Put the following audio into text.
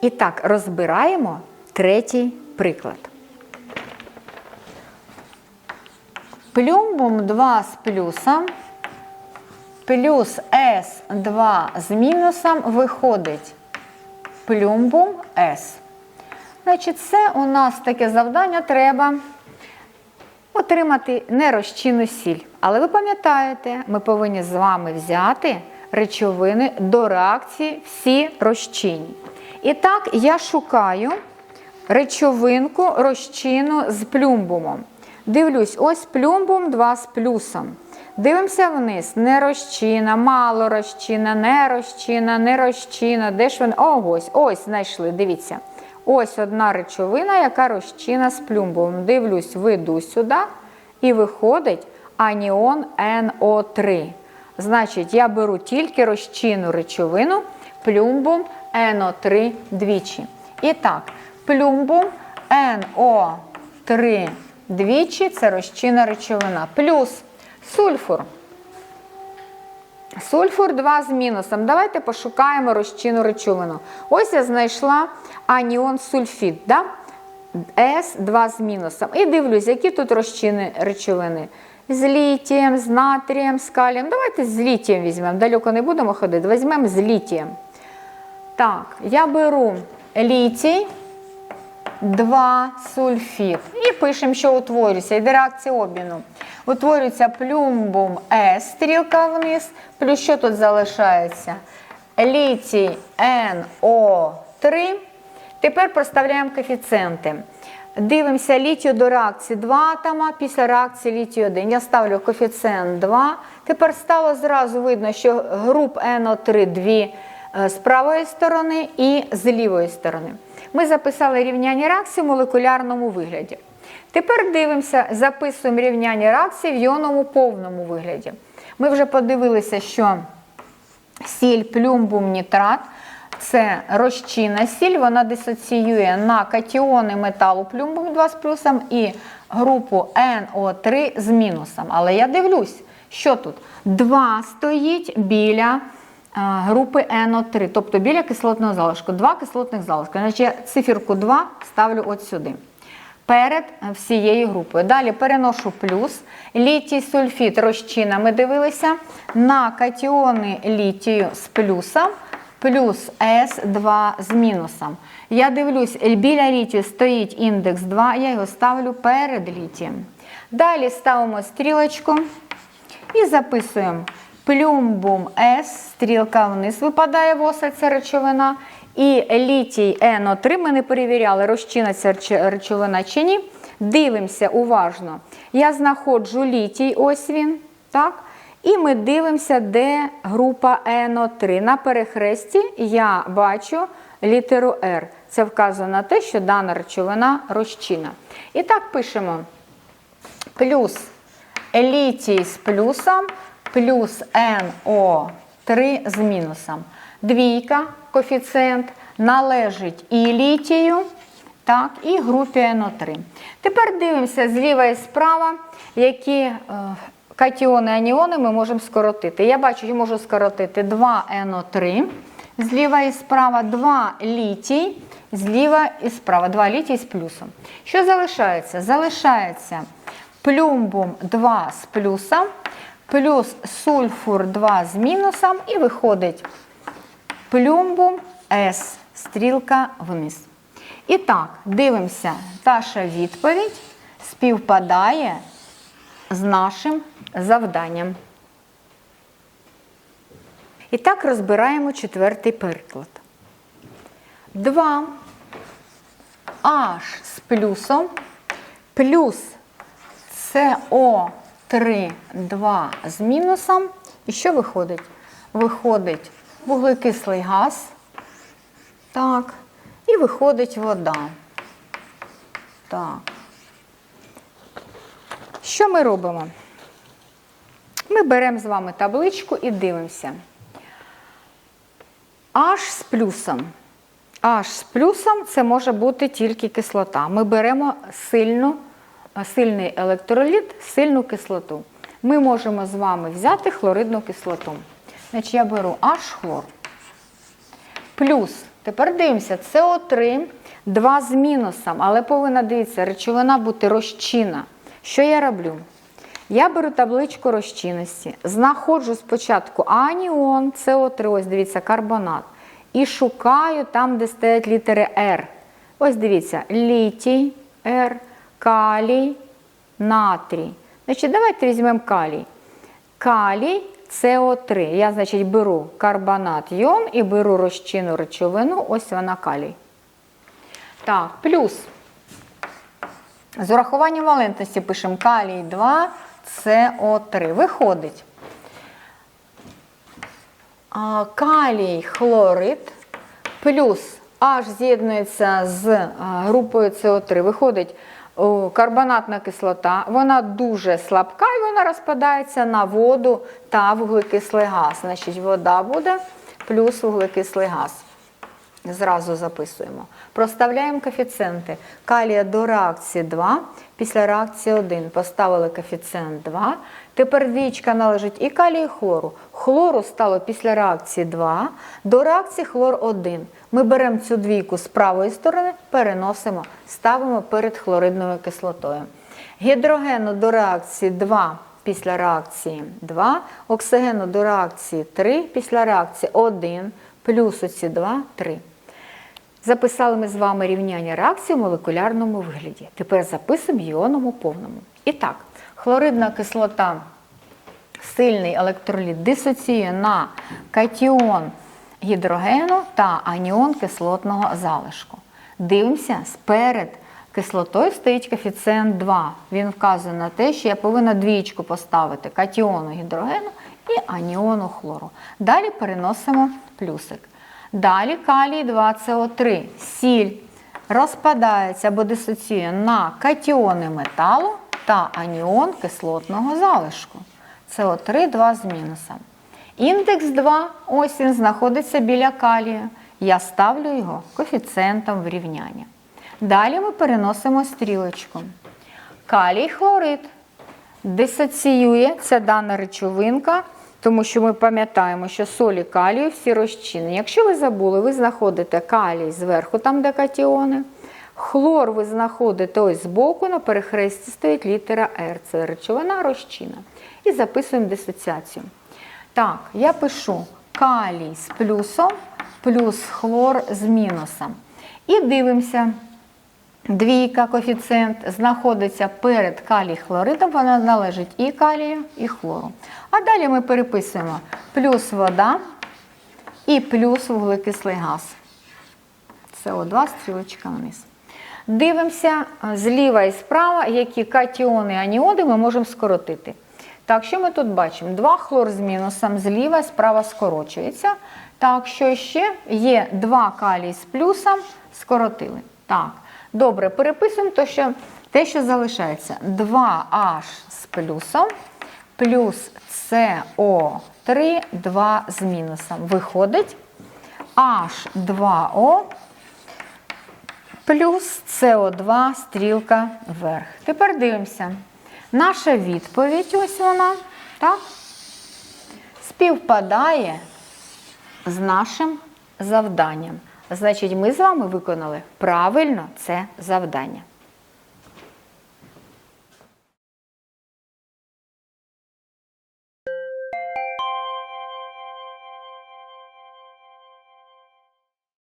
І так, розбираємо третій приклад. Плюмбум 2 з плюсом плюс С2 з мінусом виходить плюмбум С. Значить, це у нас таке завдання треба отримати нерозчинну сіль. Але ви пам'ятаєте, ми повинні з вами взяти речовини до реакції всі розчинні. І так, я шукаю речовинку розчину з плюмбумом. Дивлюсь, ось плюмбум 2 з плюсом. Дивимося вниз. Нерозчина, малорозчина, нерозчина, нерозчина. Де ж вони? О, ось, ось знайшли. Дивіться. Ось одна речовина, яка розчина з плюмбумом. Дивлюсь, веду сюди і виходить аніон НО3. Значить, я беру тільки розчинну речовину плюмбум НО3 двічі. І так, плюмбум НО3 двічі це розчинна речовина. Плюс сульфур. Сульфур 2 з мінусом. Давайте пошукаємо розчинну речовину. Ось я знайшла аніон сульфід. Да? С2 з мінусом. І дивлюсь, які тут розчини речовини. З літієм, з натрієм, з калієм. Давайте з літієм візьмемо. Далеко не будемо ходити. Візьмемо з літієм. Так, я беру літій, 2 сульфід. І пишемо, що утворюється. Йде реакція обміну. Утворюється плюмбум С, стрілка вниз. Плюс що тут залишається? Літій НО3. Тепер проставляємо коефіцієнти. Дивимося літію до реакції 2 атома, після реакції літію 1. Я ставлю коефіцієнт 2. Тепер стало зразу видно, що груп НО3 дві з правої сторони і з лівої сторони. Ми записали рівняння реакції в молекулярному вигляді. Тепер дивимося, записуємо рівняння реакції в іонному повному вигляді. Ми вже подивилися, що сіль плюмбум нітрат це розчинна сіль, вона дисоціює на катіони металу плюмбум 2 з плюсом і групу НО3 з мінусом. Але я дивлюсь, що тут 2 стоїть біля групи НО3, тобто біля кислотного залишку. Два кислотних залишки. Значить, я циферку 2 ставлю от сюди. Перед всією групою. Далі переношу плюс. Літій сульфід розчина. Ми дивилися на катіони літію з плюсом, плюс С2 з мінусом. Я дивлюсь, біля літію стоїть індекс 2, я його ставлю перед літієм. Далі ставимо стрілочку і записуємо плюмбум С, стрілка вниз випадає в оса, ця речовина. І літій НО3 ми не перевіряли, розчина ця речовина чи ні. Дивимося уважно. Я знаходжу літій, ось він. так? І ми дивимося, де група НО3. На перехресті я бачу літеру R. Це вказує на те, що дана речовина розчина. І так пишемо плюс літій з плюсом, плюс НО3 з мінусом. Двійка, коефіцієнт, належить і літію, так, і групі НО3. Тепер дивимося зліва і справа, які е, катіони аніони ми можемо скоротити. Я бачу, що можу скоротити 2 НО3, зліва і справа 2 літій, зліва і справа 2 літій з плюсом. Що залишається? Залишається плюмбум 2 з плюсом, плюс сульфур 2 з мінусом, і виходить плюмбум С, стрілка вниз. І так, дивимося, наша відповідь співпадає з нашим завданням. І так розбираємо четвертий приклад. 2 H з плюсом плюс СО3 2 з мінусом. І що виходить? Виходить вуглекислий газ. Так. І виходить вода. Так. Що ми робимо? Ми беремо з вами табличку і дивимося. H з плюсом. H з плюсом це може бути тільки кислота. Ми беремо сильну, сильний електроліт, сильну кислоту. Ми можемо з вами взяти хлоридну кислоту. Значить, я беру H хлор. Плюс, тепер дивимося, СО3, 2 з мінусом, але повинна дивитися, речовина бути розчинна. Що я роблю? Я беру табличку розчинності, знаходжу спочатку аніон, СО3, ось дивіться, карбонат. І шукаю там, де стоять літери R. Ось дивіться, літій, R, калій, натрій. Значить, давайте візьмемо калій. Калій СО3. Я, значить, беру карбонат йон і беру розчинну речовину, ось вона калій. Так, плюс. З урахуванням валентності пишемо калій 2, СО3. Виходить. Калій хлорид плюс H з'єднується з групою СО3. Виходить карбонатна кислота. Вона дуже слабка і вона розпадається на воду та вуглекислий газ. Значить, вода буде плюс вуглекислий газ. Зразу записуємо. Проставляємо коефіцієнти. Калія до реакції 2, після реакції 1 поставили коефіцієнт 2. Тепер двічка належить і калію, і хлору. Хлору стало після реакції 2, до реакції хлор 1. Ми беремо цю двійку з правої сторони, переносимо, ставимо перед хлоридною кислотою. Гідрогену до реакції 2 після реакції 2, оксигену до реакції 3, після реакції 1, плюс оці 2, 3. Записали ми з вами рівняння реакції в молекулярному вигляді. Тепер записуємо в іонному повному. І так, хлоридна кислота, сильний електроліт дисоціює на катіон гідрогену та аніон кислотного залишку. Дивимося, сперед кислотою стоїть коефіцієнт 2. Він вказує на те, що я повинна двічку поставити катіону гідрогену і аніону хлору. Далі переносимо плюсик. Далі калій 2СО3. Сіль розпадається або дисоціює на катіони металу та аніон кислотного залишку. СО3 2 з мінусом. Індекс 2, ось він знаходиться біля калія. Я ставлю його коефіцієнтом врівняння. Далі ми переносимо стрілочку. Калій хлорид дисоціює ця дана речовинка, тому що ми пам'ятаємо, що солі калію всі розчинені. Якщо ви забули, ви знаходите калій зверху, там де катіони. Хлор ви знаходите ось збоку, на перехресті стоїть літера R. Це речовина розчина. І записуємо дисоціацію. Так, я пишу калій з плюсом, плюс хлор з мінусом. І дивимося. Двійка коефіцієнт знаходиться перед калій хлоридом, вона належить і калію, і хлору. А далі ми переписуємо плюс вода і плюс вуглекислий газ. СО2 стрілочка вниз. Дивимося е, зліва і справа, які катіони і аніоди ми можемо скоротити. Так, що ми тут бачимо? Два хлор з мінусом, зліва і справа скорочується. Так, що ще є два калій з плюсом, скоротили. Так, добре, переписуємо то, що, те, що залишається. 2H з плюсом плюс СО3, 2 з мінусом. Виходить H2O плюс СО2 стрілка вверх. Тепер дивимося. Наша відповідь, ось вона, так, співпадає з нашим завданням. Значить, ми з вами виконали правильно це завдання.